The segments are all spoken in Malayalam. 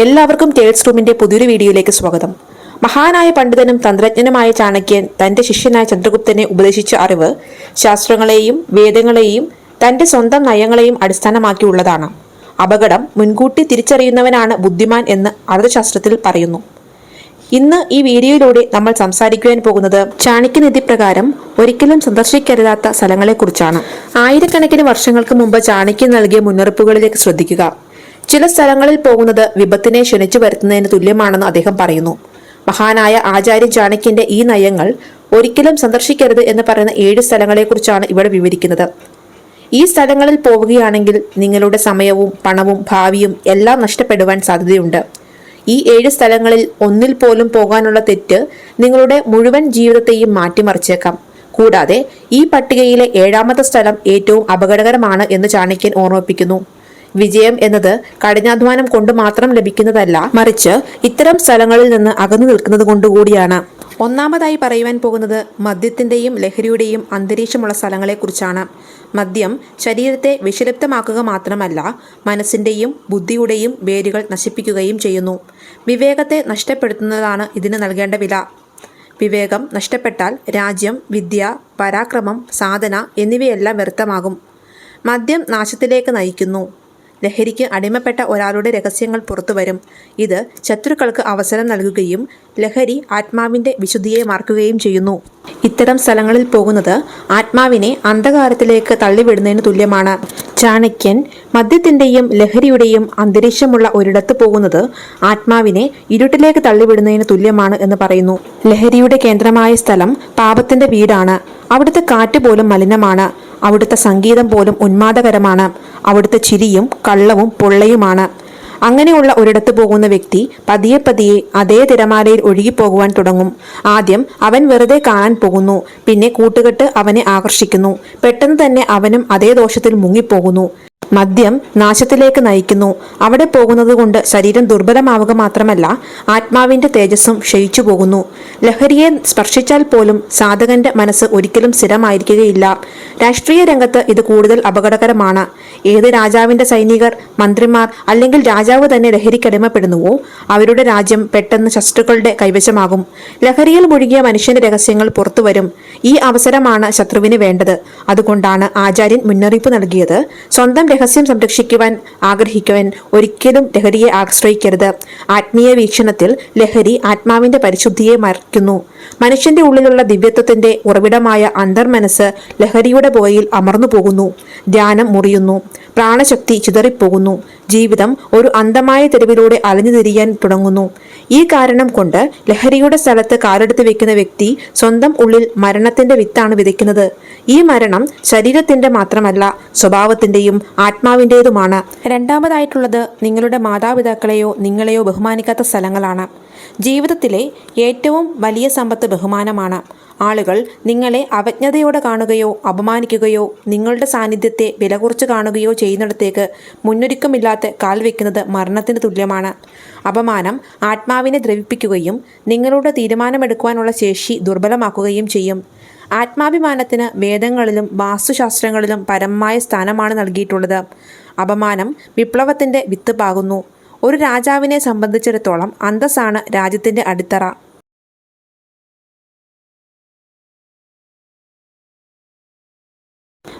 എല്ലാവർക്കും ടേൾസ് റൂമിന്റെ പുതിയൊരു വീഡിയോയിലേക്ക് സ്വാഗതം. മഹാനായ പണ്ഡിതനും തന്ത്രജ്ഞനുമായ ചാണക്യൻ തന്റെ ശിഷ്യനായ ചന്ദ്രഗുപ്തനെ ഉപദേശിച്ച അറിവ് ശാസ്ത്രങ്ങളെയും വേദങ്ങളെയും തന്റെ സ്വന്തം നയങ്ങളെയും അടിസ്ഥാനമാക്കിയുള്ളതാണ്. അപകടം മുൻകൂട്ടി തിരിച്ചറിയുന്നവനാണ് ബുദ്ധിമാൻ എന്ന് അർത്ഥശാസ്ത്രത്തിൽ പറയുന്നു. ഇന്ന് ഈ വീഡിയോയിലൂടെ നമ്മൾ സംസാരിക്കുവാൻ പോകുന്നത് ചാണക്യനിധി പ്രകാരം ഒരിക്കലും സന്ദർശിക്കരുതാത്ത സ്ഥലങ്ങളെക്കുറിച്ചാണ്. ആയിരക്കണക്കിന് വർഷങ്ങൾക്ക് മുമ്പ് ചാണക്യൻ നൽകിയ മുന്നറിയിപ്പുകളിലേക്ക് ശ്രദ്ധിക്കുക. ചില സ്ഥലങ്ങളിൽ പോകുന്നത് വിപത്തിനെ ക്ഷണിച്ചു വരുത്തുന്നതിന് തുല്യമാണെന്ന് അദ്ദേഹം പറയുന്നു. മഹാനായ ആചാര്യ ചാണക്യന്റെ ഈ നയങ്ങൾ ഒരിക്കലും സന്ദർശിക്കരുത് എന്ന് പറയുന്ന ഏഴ് സ്ഥലങ്ങളെക്കുറിച്ചാണ് ഇവിടെ വിവരിക്കുന്നത്. ഈ സ്ഥലങ്ങളിൽ പോവുകയാണെങ്കിൽ നിങ്ങളുടെ സമയവും പണവും ഭാവിയും എല്ലാം നഷ്ടപ്പെടുവാൻ സാധ്യതയുണ്ട്. ഈ ഏഴ് സ്ഥലങ്ങളിൽ ഒന്നിൽ പോലും പോകാനുള്ള തെറ്റ് നിങ്ങളുടെ മുഴുവൻ ജീവിതത്തെയും മാറ്റിമറിച്ചേക്കാം. കൂടാതെ ഈ പട്ടികയിലെ ഏഴാമത്തെ സ്ഥലം ഏറ്റവും അപകടകരമാണ് എന്ന് ചാണക്യൻ ഓർമ്മിപ്പിക്കുന്നു. വിജയം എന്നത് കഠിനാധ്വാനം കൊണ്ട് മാത്രം ലഭിക്കുന്നതല്ല മറിച്ച് ഇത്തരം സ്ഥലങ്ങളിൽ നിന്ന് അകന്നു നിൽക്കുന്നത് കൊണ്ടുകൂടിയാണ്. ഒന്നാമതായി പറയുവാൻ പോകുന്നത് മദ്യത്തിന്റെയും ലഹരിയുടെയും അന്തരീക്ഷമുള്ള സ്ഥലങ്ങളെക്കുറിച്ചാണ്. മദ്യം ശരീരത്തെ വിഷലിപ്തമാക്കുക മാത്രമല്ല മനസ്സിന്റെയും ബുദ്ധിയുടെയും വേരുകൾ നശിപ്പിക്കുകയും ചെയ്യുന്നു. വിവേകത്തെ നഷ്ടപ്പെടുത്തുന്നതാണ് ഇതിന് നൽകേണ്ട വില. വിവേകം നഷ്ടപ്പെട്ടാൽ രാജ്യം വിദ്യ പരാക്രമം സാധന എന്നിവയെല്ലാം വ്യർത്ഥമാകും. മദ്യം നാശത്തിലേക്ക് നയിക്കുന്നു. ലഹരിക്ക് അടിമപ്പെട്ട ഒരാളുടെ രഹസ്യങ്ങൾ പുറത്തുവരും ഇത് ശത്രുക്കൾക്ക് അവസരം നൽകുകയും ലഹരി ആത്മാവിന്റെ വിശുദ്ധിയെ മറക്കുകയും ചെയ്യുന്നു. ഇത്തരം സ്ഥലങ്ങളിൽ പോകുന്നത് ആത്മാവിനെ അന്ധകാരത്തിലേക്ക് തള്ളിവിടുന്നതിന് തുല്യമാണ്. ചാണക്യൻ മദ്യത്തിന്റെയും ലഹരിയുടെയും അന്തരീക്ഷമുള്ള ഒരിടത്ത് പോകുന്നത് ആത്മാവിനെ ഇരുട്ടിലേക്ക് തള്ളിവിടുന്നതിന് തുല്യമാണ് എന്ന് പറയുന്നു. ലഹരിയുടെ കേന്ദ്രമായ സ്ഥലം പാപത്തിന്റെ വീടാണ്. അവിടുത്തെ കാറ്റ് പോലും മലിനമാണ്. അവിടുത്തെ സംഗീതം പോലും ഉന്മാദകരമാണ്. അവിടുത്തെ ചിരിയും കള്ളവും പൊള്ളയുമാണ്. അങ്ങനെയുള്ള ഒരിടത്ത് പോകുന്ന വ്യക്തി പതിയെ പതിയെ അതേ തിരമാലയിൽ ഒഴുകിപ്പോകുവാൻ തുടങ്ങും. ആദ്യം അവൻ വെറുതെ കാണാൻ പോകുന്നു. പിന്നെ കൂട്ടുകെട്ട് അവനെ ആകർഷിക്കുന്നു. പെട്ടെന്ന് തന്നെ അവനും അതേ ദോഷത്തിൽ മുങ്ങിപ്പോകുന്നു. മദ്യം നാശത്തിലേക്ക് നയിക്കുന്നു. അവിടെ പോകുന്നത് കൊണ്ട് ശരീരം ദുർബലമാവുക മാത്രമല്ല ആത്മാവിന്റെ തേജസ്സും ക്ഷയിച്ചു പോകുന്നു. ലഹരിയെ സ്പർശിച്ചാൽ പോലും സാധകന്റെ മനസ്സ് ഒരിക്കലും സ്ഥിരമായിരിക്കുകയില്ല. രാഷ്ട്രീയ രംഗത്ത് ഇത് കൂടുതൽ അപകടകരമാണ്. ഏത് രാജാവിന്റെ സൈനികർ മന്ത്രിമാർ അല്ലെങ്കിൽ രാജാവ് തന്നെ ലഹരിക്കടിമപ്പെടുന്നുവോ അവരുടെ രാജ്യം പെട്ടെന്ന് ശത്രുക്കളുടെ കൈവശമാകും. ലഹരിയിൽ മുഴുകിയ മനുഷ്യന്റെ രഹസ്യങ്ങൾ പുറത്തുവരും. ഈ അവസരമാണ് ശത്രുവിന് വേണ്ടത്. അതുകൊണ്ടാണ് ആചാര്യൻ മുന്നറിയിപ്പ് നൽകിയത്. സ്വന്തം രഹസ്യം സംരക്ഷിക്കുവാൻ ആഗ്രഹിക്കുവാൻ ഒരിക്കലും ലഹരിയെ ആശ്രയിക്കരുത്. ആത്മീയ വീക്ഷണത്തിൽ ലഹരി ആത്മാവിന്റെ പരിശുദ്ധിയെ മറിക്കുന്നു. മനുഷ്യന്റെ ഉള്ളിലുള്ള ദിവ്യത്വത്തിന്റെ ഉറവിടമായ അന്തർമനസ് ലഹരിയുടെ പുകയിൽ അമർന്നു പോകുന്നു ധ്യാനം മുറിയുന്നു. പ്രാണശക്തി ചിതറിപ്പോകുന്നു. ജീവിതം ഒരു അന്ധമായ തെരുവിലൂടെ അലഞ്ഞു തിരിയാൻ തുടങ്ങുന്നു. ഈ കാരണം കൊണ്ട് ലഹരിയുടെ സ്ഥലത്ത് കാലെടുത്ത് വെക്കുന്ന വ്യക്തി സ്വന്തം ഉള്ളിൽ മരണത്തിന്റെ വിത്താണ് വിതയ്ക്കുന്നത്. ഈ മരണം ശരീരത്തിന്റെ മാത്രമല്ല സ്വഭാവത്തിന്റെയും ആത്മാവിന്റെതുമാണ് രണ്ടാമതായിട്ടുള്ളത് നിങ്ങളുടെ മാതാപിതാക്കളെയോ നിങ്ങളെയോ ബഹുമാനിക്കാത്ത സ്ഥലങ്ങളാണ്. ജീവിതത്തിലെ ഏറ്റവും വലിയ സമ്പത്ത് ബഹുമാനമാണ്. ആളുകൾ നിങ്ങളെ അവജ്ഞതയോടെ കാണുകയോ അപമാനിക്കുകയോ നിങ്ങളുടെ സാന്നിധ്യത്തെ വില കുറച്ച് കാണുകയോ ചെയ്യുന്നിടത്തേക്ക് മുന്നൊരുക്കമില്ലാത്ത കാൽ വെക്കുന്നത് മരണത്തിന് തുല്യമാണ്. അപമാനം ആത്മാവിനെ ദ്രവിപ്പിക്കുകയും നിങ്ങളുടെ തീരുമാനമെടുക്കുവാനുള്ള ശേഷി ദുർബലമാക്കുകയും ചെയ്യും. ആത്മാഭിമാനത്തിന് വേദങ്ങളിലും വാസ്തുശാസ്ത്രങ്ങളിലും പരമമായ സ്ഥാനമാണ് നൽകിയിട്ടുള്ളത്. അപമാനം വിപ്ലവത്തിന്റെ വിത്ത് പാകുന്നു. ഒരു രാജാവിനെ സംബന്ധിച്ചിടത്തോളം അന്തസ്സാണ് രാജ്യത്തിന്റെ അടിത്തറ.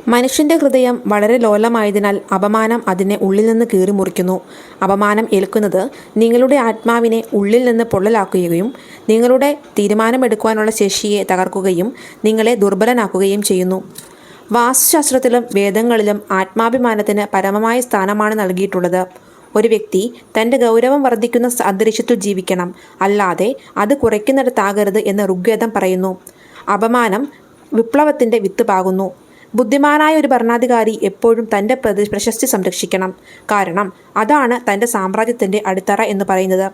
മനുഷ്യന്റെ ഹൃദയം വളരെ ലോലമായതിനാൽ അപമാനം അതിനെ ഉള്ളിൽ നിന്ന് കീറി മുറിക്കുന്നു. അപമാനം ഏൽക്കുന്നത് നിങ്ങളുടെ ആത്മാവിനെ ഉള്ളിൽ നിന്ന് പൊള്ളലാക്കുകയും നിങ്ങളുടെ തീരുമാനമെടുക്കുവാനുള്ള ശേഷിയെ തകർക്കുകയും നിങ്ങളെ ദുർബലനാക്കുകയും ചെയ്യുന്നു. വാസ്തുശാസ്ത്രത്തിലും വേദങ്ങളിലും ആത്മാഭിമാനത്തിന് പരമമായ സ്ഥാനമാണ് നൽകിയിട്ടുള്ളത്. ഒരു വ്യക്തി തന്റെ ഗൗരവം വർദ്ധിക്കുന്ന അന്തരീക്ഷത്തിൽ ജീവിക്കണം. അല്ലാതെ അത് കുറയ്ക്കുന്നിടത്താകരുത് എന്ന് ഋഗ്വേദം പറയുന്നു. അപമാനം വിപ്ലവത്തിന്റെ വിത്ത് പാകുന്നു. ബുദ്ധിമാനായ ഒരു ഭരണാധികാരി എപ്പോഴും തന്റെ പ്രശസ്തി സംരക്ഷിക്കണം. കാരണം അതാണ് തന്റെ സാമ്രാജ്യത്തിന്റെ അടിത്തറ എന്ന് പറയുന്നത്.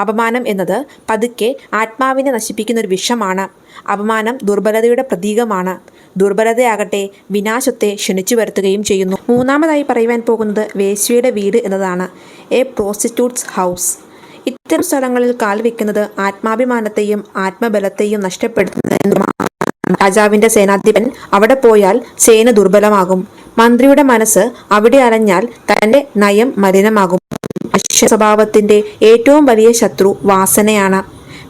അപമാനം എന്നത് പതുക്കെ ആത്മാവിനെ നശിപ്പിക്കുന്ന ഒരു വിഷമാണ്. അപമാനം ദുർബലതയുടെ പ്രതീകമാണ്. ദുർബലതയാകട്ടെ വിനാശത്തെ ക്ഷണിച്ചു വരുത്തുകയും ചെയ്യുന്നു. മൂന്നാമതായി പറയുവാൻ പോകുന്നത് വേശ്യയുടെ വീട് എന്നതാണ്. A prostitute's house. ഇത്തരം സ്ഥലങ്ങളിൽ കാൽ വെക്കുന്നത് ആത്മാഭിമാനത്തെയും ആത്മബലത്തെയും നഷ്ടപ്പെടുത്തുന്നതിനുമാണ്. രാജാവിന്റെ സേനാധിപൻ അവിടെ പോയാൽ സേന ദുർബലമാകും. മന്ത്രിയുടെ മനസ്സ് അവിടെ അലഞ്ഞാൽ തന്റെ നയം മലിനമാകും. സ്വഭാവത്തിന്റെ ഏറ്റവും വലിയ ശത്രു വാസനയാണ്.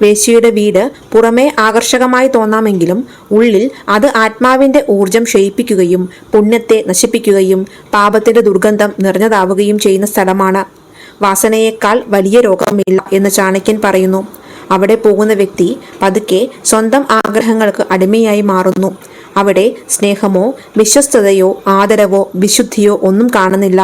വേശിയുടെ വീട് പുറമേ ആകർഷകമായി തോന്നാമെങ്കിലും ഉള്ളിൽ അത് ആത്മാവിന്റെ ഊർജം ക്ഷയിപ്പിക്കുകയും പുണ്യത്തെ നശിപ്പിക്കുകയും പാപത്തിന്റെ ദുർഗന്ധം നിറഞ്ഞതാവുകയും ചെയ്യുന്ന സ്ഥലമാണ്. വാസനയേക്കാൾ വലിയ രോഗമില്ല എന്ന് ചാണക്യൻ പറയുന്നു. അവിടെ പോകുന്ന വ്യക്തി പതുക്കെ സ്വന്തം ആഗ്രഹങ്ങൾക്ക് അടിമയായി മാറുന്നു. അവിടെ സ്നേഹമോ വിശ്വസ്തതയോ ആദരവോ വിശുദ്ധിയോ ഒന്നും കാണുന്നില്ല.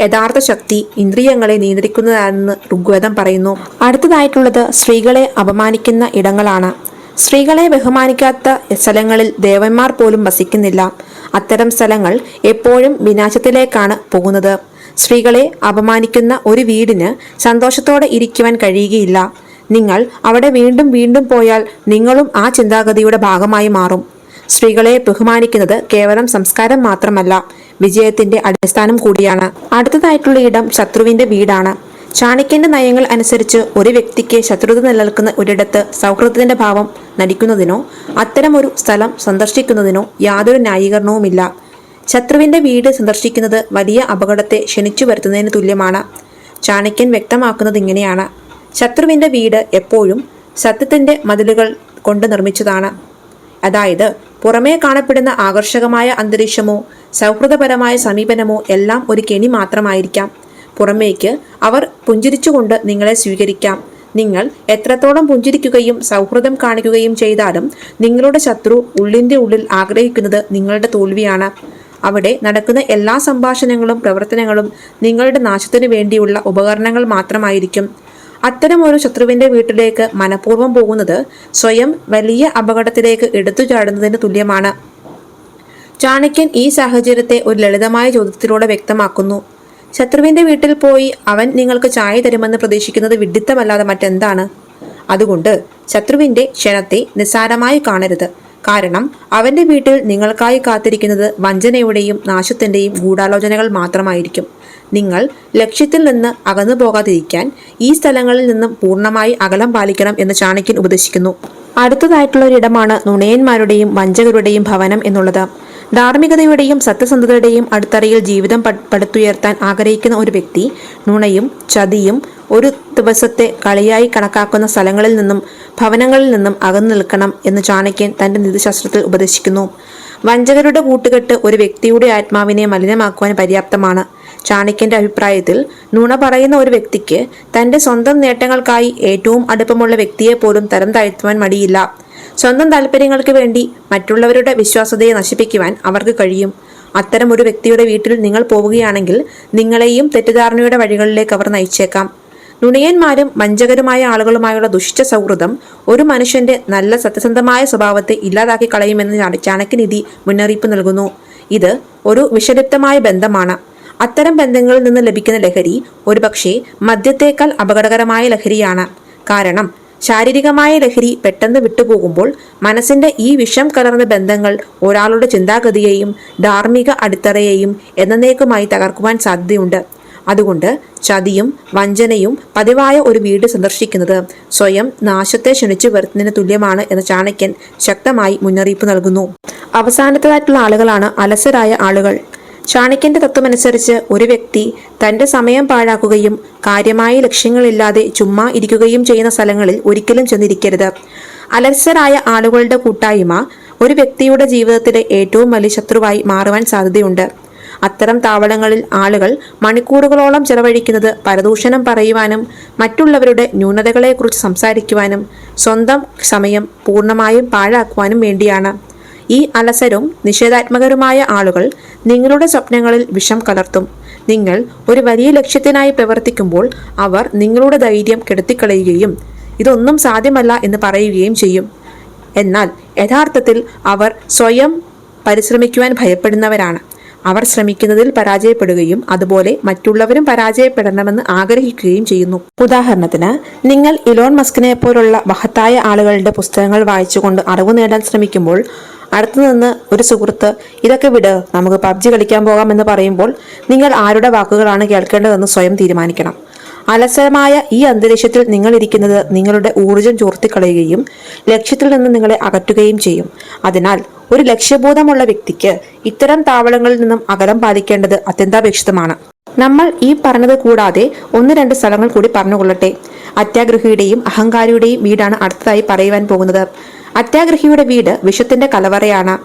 യഥാർത്ഥ ശക്തി ഇന്ദ്രിയങ്ങളെ നിയന്ത്രിക്കുന്നതാണെന്ന് ഋഗ്വേദം പറയുന്നു. അടുത്തതായിട്ടുള്ളത് സ്ത്രീകളെ അപമാനിക്കുന്ന ഇടങ്ങളാണ്. സ്ത്രീകളെ ബഹുമാനിക്കാത്ത സ്ഥലങ്ങളിൽ ദേവന്മാർ പോലും വസിക്കുന്നില്ല. അത്തരം സ്ഥലങ്ങൾ എപ്പോഴും വിനാശത്തിലേക്കാണ് പോകുന്നത്. സ്ത്രീകളെ അപമാനിക്കുന്ന ഒരു വീടിന് സന്തോഷത്തോടെ ഇരിക്കുവാൻ കഴിയുകയില്ല. നിങ്ങൾ അവിടെ വീണ്ടും വീണ്ടും പോയാൽ നിങ്ങളും ആ ചിന്താഗതിയുടെ ഭാഗമായി മാറും. സ്ത്രീകളെ ബഹുമാനിക്കുന്നത് കേവലം സംസ്കാരം മാത്രമല്ല വിജയത്തിന്റെ അടിസ്ഥാനം കൂടിയാണ്. അടുത്തതായിട്ടുള്ള ഇടം ശത്രുവിന്റെ വീടാണ്. ചാണക്യന്റെ നയങ്ങൾ അനുസരിച്ച് ഒരു വ്യക്തിക്ക് ശത്രുത നിലനിൽക്കുന്ന ഒരിടത്ത് സൗഹൃദത്തിന്റെ ഭാവം നടിക്കുന്നതിനോ അത്തരം ഒരു സ്ഥലം സന്ദർശിക്കുന്നതിനോ യാതൊരു ന്യായീകരണവുമില്ല. ശത്രുവിന്റെ വീട് സന്ദർശിക്കുന്നത് വലിയ അപകടത്തെ ക്ഷണിച്ചു വരുത്തുന്നതിന് തുല്യമാണ്. ചാണക്യൻ വ്യക്തമാക്കുന്നത് ഇങ്ങനെയാണ്. ശത്രുവിന്റെ വീട് എപ്പോഴും സത്യത്തിന്റെ മതിലുകൾ കൊണ്ട് നിർമ്മിച്ചതാണ്. അതായത് പുറമേ കാണപ്പെടുന്ന ആകർഷകമായ അന്തരീക്ഷമോ സൗഹൃദപരമായ സമീപനമോ എല്ലാം ഒരു കെണി മാത്രമായിരിക്കാം. പുറമേക്ക് അവർ പുഞ്ചിരിച്ചുകൊണ്ട് നിങ്ങളെ സ്വീകരിക്കാം. നിങ്ങൾ എത്രത്തോളം പുഞ്ചിരിക്കുകയും സൗഹൃദം കാണിക്കുകയും ചെയ്താലും നിങ്ങളുടെ ശത്രു ഉള്ളിന്റെ ഉള്ളിൽ ആഗ്രഹിക്കുന്നത് നിങ്ങളുടെ തോൽവിയാണ്. അവിടെ നടക്കുന്ന എല്ലാ സംഭാഷണങ്ങളും പ്രവർത്തനങ്ങളും നിങ്ങളുടെ നാശത്തിനു വേണ്ടിയുള്ള ഉപകരണങ്ങൾ മാത്രമായിരിക്കും. അത്തരം ഒരു ശത്രുവിന്റെ വീട്ടിലേക്ക് മനഃപൂർവം പോകുന്നത് സ്വയം വലിയ അപകടത്തിലേക്ക് എടുത്തു ചാടുന്നതിന് തുല്യമാണ്. ചാണക്യൻ ഈ സാഹചര്യത്തെ ഒരു ലളിതമായ ചോദ്യത്തിലൂടെ വ്യക്തമാക്കുന്നു. ശത്രുവിന്റെ വീട്ടിൽ പോയി അവൻ നിങ്ങൾക്ക് ചായ തരുമെന്ന് പ്രതീക്ഷിക്കുന്നത് വിഡിത്തമല്ലാതെ മറ്റെന്താണ്? അതുകൊണ്ട് ശത്രുവിന്റെ ക്ഷണത്തെ നിസ്സാരമായി കാണരുത്. കാരണം അവന്റെ വീട്ടിൽ നിങ്ങൾക്കായി കാത്തിരിക്കുന്നത് വഞ്ചനയുടെയും നാശത്തിന്റെയും ഗൂഢാലോചനകൾ മാത്രമായിരിക്കും. നിങ്ങൾ ലക്ഷ്യത്തിൽ നിന്ന് അകന്നു പോകാതിരിക്കാൻ ഈ സ്ഥലങ്ങളിൽ നിന്നും പൂർണമായി അകലം പാലിക്കണം എന്ന് ചാണക്യൻ ഉപദേശിക്കുന്നു. അടുത്തതായിട്ടുള്ള ഒരിടമാണ് നുണയന്മാരുടെയും വഞ്ചകരുടെയും ഭവനം എന്നുള്ളത്. ധാർമ്മികതയുടെയും സത്യസന്ധതയുടെയും അടിത്തറയിൽ ജീവിതം പടുത്തുയർത്താൻ ആഗ്രഹിക്കുന്ന ഒരു വ്യക്തി നുണയും ചതിയും ഒരു ദിവസത്തെ കളിയായി കണക്കാക്കുന്ന സ്ഥലങ്ങളിൽ നിന്നും ഭവനങ്ങളിൽ നിന്നും അകന്നു നിൽക്കണം എന്ന് ചാണക്യൻ തന്റെ നീതിശാസ്ത്രത്തിൽ ഉപദേശിക്കുന്നു. വഞ്ചകരുടെ കൂട്ടുകെട്ട് ഒരു വ്യക്തിയുടെ ആത്മാവിനെ മലിനമാക്കുവാൻ പര്യാപ്തമാണ്. ചാണക്യന്റെ അഭിപ്രായത്തിൽ നുണ പറയുന്ന ഒരു വ്യക്തിക്ക് തന്റെ സ്വന്തം നേട്ടങ്ങൾക്കായി ഏറ്റവും അടുപ്പമുള്ള വ്യക്തിയെ പോലും തരം താഴ്ത്തുവാൻ മടിയില്ല. സ്വന്തം താല്പര്യങ്ങൾക്ക് വേണ്ടി മറ്റുള്ളവരുടെ വിശ്വാസതയെ നശിപ്പിക്കുവാൻ അവർക്ക് കഴിയും. അത്തരം ഒരു വ്യക്തിയുടെ വീട്ടിൽ നിങ്ങൾ പോവുകയാണെങ്കിൽ നിങ്ങളെയും തെറ്റിദ്ധാരണയുടെ വഴികളിലേക്ക് അവർ നയിച്ചേക്കാം. നുണയന്മാരും വഞ്ചകരുമായ ആളുകളുമായുള്ള ദുഷിച്ച സൗഹൃദം ഒരു മനുഷ്യന്റെ നല്ല സത്യസന്ധമായ സ്വഭാവത്തെ ഇല്ലാതാക്കി കളയുമെന്ന് ചാണക്യനിധി മുന്നറിയിപ്പ് നൽകുന്നു. ഇത് ഒരു വിഷലിപ്തമായ ബന്ധമാണ്. അത്തരം ബന്ധങ്ങളിൽ നിന്ന് ലഭിക്കുന്ന ലഹരി ഒരുപക്ഷെ മദ്യത്തേക്കാൾ അപകടകരമായ ലഹരിയാണ്. കാരണം ശാരീരികമായ ലഹരി പെട്ടെന്ന് വിട്ടുപോകുമ്പോൾ മനസ്സിന്റെ ഈ വിഷം കലർന്ന ബന്ധങ്ങൾ ഒരാളുടെ ചിന്താഗതിയെയും ധാർമ്മിക അടിത്തറയെയും എന്നേക്കുമായി തകർക്കുവാൻ സാധ്യതയുണ്ട്. അതുകൊണ്ട് ചതിയും വഞ്ചനയും പതിവായ ഒരു വീട് സന്ദർശിക്കുന്നത് സ്വയം നാശത്തെ ക്ഷണിച്ചു വരുത്തുന്നതിന് തുല്യമാണ് എന്ന ചാണക്യൻ ശക്തമായി മുന്നറിയിപ്പ് നൽകുന്നു. അവസാനത്തേതായിട്ടുള്ള ആളുകളാണ് അലസരായ ആളുകൾ. ചാണക്യന്റെ തത്വമനുസരിച്ച് ഒരു വ്യക്തി തന്റെ സമയം പാഴാക്കുകയും കാര്യമായ ലക്ഷ്യങ്ങളില്ലാതെ ചുമ്മാ ഇരിക്കുകയും ചെയ്യുന്ന സ്ഥലങ്ങളിൽ ഒരിക്കലും ചെന്നിരിക്കരുത്. അലസരായ ആളുകളുടെ കൂട്ടായ്മ ഒരു വ്യക്തിയുടെ ജീവിതത്തിലെ ഏറ്റവും വലിയ ശത്രുവായി മാറുവാൻ സാധ്യതയുണ്ട്. അത്തരം താവളങ്ങളിൽ ആളുകൾ മണിക്കൂറുകളോളം ചെലവഴിക്കുന്നത് പരദൂഷണം പറയുവാനും മറ്റുള്ളവരുടെ ന്യൂനതകളെക്കുറിച്ച് സംസാരിക്കുവാനും സ്വന്തം സമയം പൂർണമായും പാഴാക്കുവാനും വേണ്ടിയാണ്. ഈ അലസരും നിഷേധാത്മകരുമായ ആളുകൾ നിങ്ങളുടെ സ്വപ്നങ്ങളിൽ വിഷം കലർത്തും. നിങ്ങൾ ഒരു വലിയ ലക്ഷ്യത്തിനായി പ്രവർത്തിക്കുമ്പോൾ അവർ നിങ്ങളുടെ ധൈര്യം കെടുത്തിക്കളയുകയും ഇതൊന്നും സാധ്യമല്ല എന്ന് പറയുകയും ചെയ്യും. എന്നാൽ യഥാർത്ഥത്തിൽ അവർ സ്വയം പരിശ്രമിക്കുവാൻ ഭയപ്പെടുന്നവരാണ്. അവർ ശ്രമിക്കുന്നതിൽ പരാജയപ്പെടുകയും അതുപോലെ മറ്റുള്ളവരും പരാജയപ്പെടണമെന്ന് ആഗ്രഹിക്കുകയും ചെയ്യുന്നു. ഉദാഹരണത്തിന് നിങ്ങൾ ഇലോൺ മസ്കിനെ പോലുള്ള മഹത്തായ ആളുകളുടെ പുസ്തകങ്ങൾ വായിച്ചുകൊണ്ട് അറിവ് നേടാൻ ശ്രമിക്കുമ്പോൾ അടുത്തുനിന്ന് ഒരു സുഹൃത്ത് ഇതൊക്കെ വിട് നമുക്ക് പബ്ജി കളിക്കാൻ പോകാമെന്ന് പറയുമ്പോൾ നിങ്ങൾ ആരുടെ വാക്കുകളാണ് കേൾക്കേണ്ടതെന്ന് സ്വയം തീരുമാനിക്കണം. അലസരമായ ഈ അന്തരീക്ഷത്തിൽ നിങ്ങൾ ഇരിക്കുന്നത് നിങ്ങളുടെ ഊർജം ചോർത്തിക്കളയുകയും ലക്ഷ്യത്തിൽ നിന്ന് നിങ്ങളെ അകറ്റുകയും ചെയ്യും. അതിനാൽ ഒരു ലക്ഷ്യബോധമുള്ള വ്യക്തിക്ക് ഇത്തരം താവളങ്ങളിൽ നിന്നും അകലം പാലിക്കേണ്ടത് അത്യന്താപേക്ഷിതമാണ്. നമ്മൾ ഈ പറഞ്ഞത് കൂടാതെ ഒന്ന് രണ്ട് സ്ഥലങ്ങൾ കൂടി പറഞ്ഞുകൊള്ളട്ടെ. അത്യാഗ്രഹിയുടെയും അഹങ്കാരിയുടെയും വീടാണ് അടുത്തതായി പറയുവാൻ പോകുന്നത്. അത്യാഗ്രഹിയുടെ വീട് വിഷത്തിന്റെ കലവറയാണ്.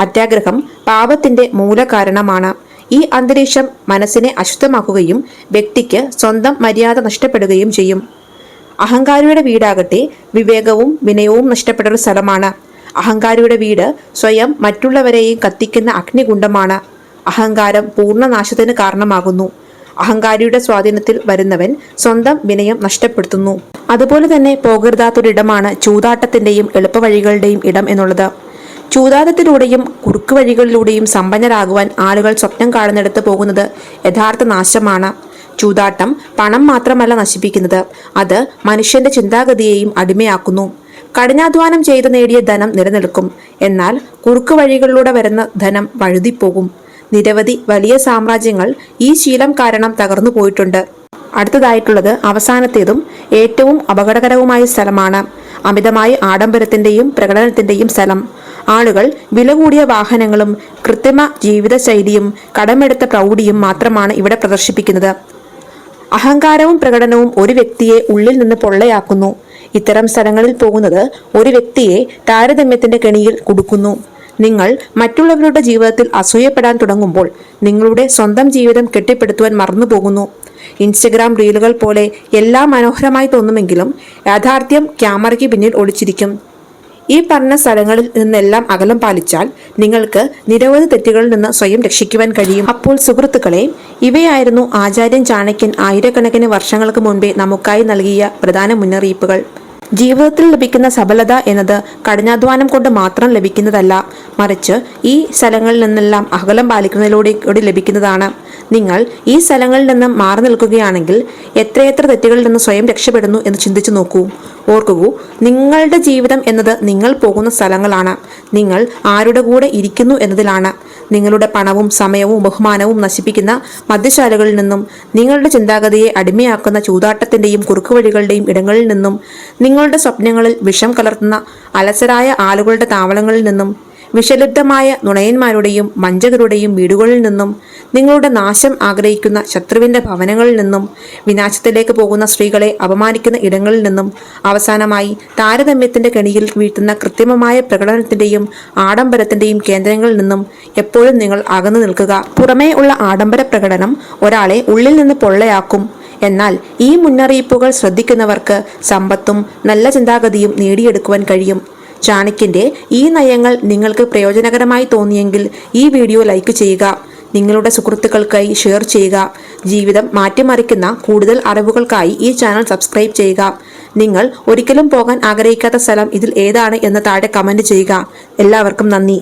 അത്യാഗ്രഹം പാപത്തിന്റെ മൂലകാരണമാണ്. ഈ അന്തരീക്ഷം മനസ്സിനെ അശുദ്ധമാക്കുകയും വ്യക്തിക്ക് സ്വന്തം മര്യാദ നഷ്ടപ്പെടുകയും ചെയ്യും. അഹങ്കാരിയുടെ വീടാകട്ടെ വിവേകവും വിനയവും നഷ്ടപ്പെട്ട ഒരു സ്ഥലമാണ്. അഹങ്കാരിയുടെ വീട് സ്വയം മറ്റുള്ളവരെയും കത്തിക്കുന്ന അഗ്നികുണ്ഡമാണ് അഹങ്കാരം പൂർണനാശത്തിന് കാരണമാകുന്നു. അഹങ്കാരിയുടെ സ്വാധീനത്തിൽ വരുന്നവൻ സ്വന്തം വിനയം നഷ്ടപ്പെടുത്തുന്നു. അതുപോലെ തന്നെ പോകരുതാത്തൊരിടമാണ് ചൂതാട്ടത്തിന്റെയും എളുപ്പവഴികളുടെയും ഇടം എന്നുള്ളത്. ചൂതാട്ടത്തിലൂടെയും കുറുക്ക് വഴികളിലൂടെയും സമ്പന്നരാകുവാൻ ആളുകൾ സ്വപ്നം കാണുന്നിടത്ത് പോകുന്നത് യഥാർത്ഥ നാശമാണ്. ചൂതാട്ടം പണം മാത്രമല്ല നശിപ്പിക്കുന്നത്. അത് മനുഷ്യന്റെ ചിന്താഗതിയെയും അടിമയാക്കുന്നു. കഠിനാധ്വാനം ചെയ്ത് നേടിയ ധനം നിലനിൽക്കും. എന്നാൽ കുറുക്ക് വഴികളിലൂടെ വരുന്ന ധനം വഴുതിപ്പോകും. നിരവധി വലിയ സാമ്രാജ്യങ്ങൾ ഈ ശീലം കാരണം തകർന്നു പോയിട്ടുണ്ട്. അടുത്തതായിട്ടുള്ളത് അവസാനത്തേതും ഏറ്റവും അപകടകരവുമായ സ്ഥലമാണ്. അമിതമായ ആഡംബരത്തിന്റെയും പ്രകടനത്തിന്റെയും സ്ഥലം. ആളുകൾ വില കൂടിയ വാഹനങ്ങളും കൃത്രിമ ജീവിതശൈലിയും കടമെടുത്ത പ്രൗഢിയും മാത്രമാണ് ഇവിടെ പ്രദർശിപ്പിക്കുന്നത്. അഹങ്കാരവും പ്രകടനവും ഒരു വ്യക്തിയെ ഉള്ളിൽ നിന്ന് പൊള്ളയാക്കുന്നു. ഇത്തരം സ്ഥലങ്ങളിൽ പോകുന്നത് ഒരു വ്യക്തിയെ താരതമ്യത്തിന്റെ കെണിയിൽ കുടുക്കുന്നു. നിങ്ങൾ മറ്റുള്ളവരുടെ ജീവിതത്തിൽ അസൂയപ്പെടാൻ തുടങ്ങുമ്പോൾ നിങ്ങളുടെ സ്വന്തം ജീവിതം കെട്ടിപ്പടുത്തുവാൻ മറന്നുപോകുന്നു. ഇൻസ്റ്റഗ്രാം റീലുകൾ പോലെ എല്ലാം മനോഹരമായി തോന്നുമെങ്കിലും യാഥാർത്ഥ്യം ക്യാമറയ്ക്ക് പിന്നിൽ ഒളിച്ചിരിക്കും. ഈ പറഞ്ഞ സ്ഥലങ്ങളിൽ നിന്നെല്ലാം അകലം പാലിച്ചാൽ നിങ്ങൾക്ക് നിരവധി തെറ്റുകളിൽ നിന്ന് സ്വയം രക്ഷിക്കുവാൻ കഴിയും. അപ്പോൾ സുഹൃത്തുക്കളെ ഇവയായിരുന്നു ആചാര്യൻ ചാണക്യൻ ആയിരക്കണക്കിന് വർഷങ്ങൾക്ക് മുൻപേ നമുക്കായി നൽകിയ പ്രധാന മുന്നറിയിപ്പുകൾ. ജീവിതത്തിൽ ലഭിക്കുന്ന സഫലത എന്നത് കഠിനാധ്വാനം കൊണ്ട് മാത്രം ലഭിക്കുന്നതല്ല. മറിച്ച് ഈ സ്ഥലങ്ങളിൽ നിന്നെല്ലാം അകലം പാലിക്കുന്നതിലൂടെ ലഭിക്കുന്നതാണ്. നിങ്ങൾ ഈ സ്ഥലങ്ങളിൽ നിന്ന് മാറി നിൽക്കുകയാണെങ്കിൽ എത്രയെത്ര തെറ്റുകളിൽ നിന്ന് സ്വയം രക്ഷപ്പെടുന്നു എന്ന് ചിന്തിച്ചു നോക്കൂ. ഓർക്കൂ നിങ്ങളുടെ ജീവിതം എന്നത് നിങ്ങൾ പോകുന്ന സ്ഥലങ്ങളാണ്. നിങ്ങൾ ആരുടെ കൂടെ ഇരിക്കുന്നു എന്നതിലാണ്. നിങ്ങളുടെ പണവും സമയവും ബഹുമാനവും നശിപ്പിക്കുന്ന മദ്യശാലകളിൽ നിന്നും നിങ്ങളുടെ ചിന്താഗതിയെ അടിമയാക്കുന്ന ചൂതാട്ടത്തിന്റെയും കുറുക്കുവഴികളുടെയും ഇടങ്ങളിൽ നിന്നും നിങ്ങളുടെ സ്വപ്നങ്ങളിൽ വിഷം കലർത്തുന്ന അലസരായ ആളുകളുടെ താവളങ്ങളിൽ നിന്നും വിഷലിപ്തമായ നുണയന്മാരുടെയും വഞ്ചകരുടെയും വീടുകളിൽ നിന്നും നിങ്ങളുടെ നാശം ആഗ്രഹിക്കുന്ന ശത്രുവിന്റെ ഭവനങ്ങളിൽ നിന്നും വിനാശത്തിലേക്ക് പോകുന്ന സ്ത്രീകളെ അപമാനിക്കുന്ന ഇടങ്ങളിൽ നിന്നും അവസാനമായി താരതമ്യത്തിന്റെ കെണിയിൽ വീഴ്ത്തുന്ന കൃത്രിമമായ പ്രകടനത്തിന്റെയും ആഡംബരത്തിന്റെയും കേന്ദ്രങ്ങളിൽ നിന്നും എപ്പോഴും നിങ്ങൾ അകന്നു നിൽക്കുക. പുറമേ ഉള്ള ആഡംബര പ്രകടനം ഒരാളെ ഉള്ളിൽ നിന്ന് പൊള്ളയാക്കും. എന്നാൽ ഈ മുന്നറിയിപ്പുകൾ ശ്രദ്ധിക്കുന്നവർക്ക് സമ്പത്തും നല്ല ചിന്താഗതിയും നേടിയെടുക്കുവാൻ കഴിയും. ചാണക്യന്റെ ഈ നയങ്ങൾ നിങ്ങൾക്ക് പ്രയോജനകരമായി തോന്നിയെങ്കിൽ ഈ വീഡിയോ ലൈക്ക് ചെയ്യുക. നിങ്ങളുടെ സുഹൃത്തുക്കൾക്കായി ഷെയർ ചെയ്യുക. ജീവിതം മാറ്റിമറിക്കുന്ന കൂടുതൽ അറിവുകൾക്കായി ഈ ചാനൽ സബ്സ്ക്രൈബ് ചെയ്യുക. നിങ്ങൾ ഒരിക്കലും പോകാൻ ആഗ്രഹിക്കാത്ത സ്ഥലം ഇതിൽ ഏതാണ് എന്ന് താഴെ കമന്റ് ചെയ്യുക. എല്ലാവർക്കും നന്ദി.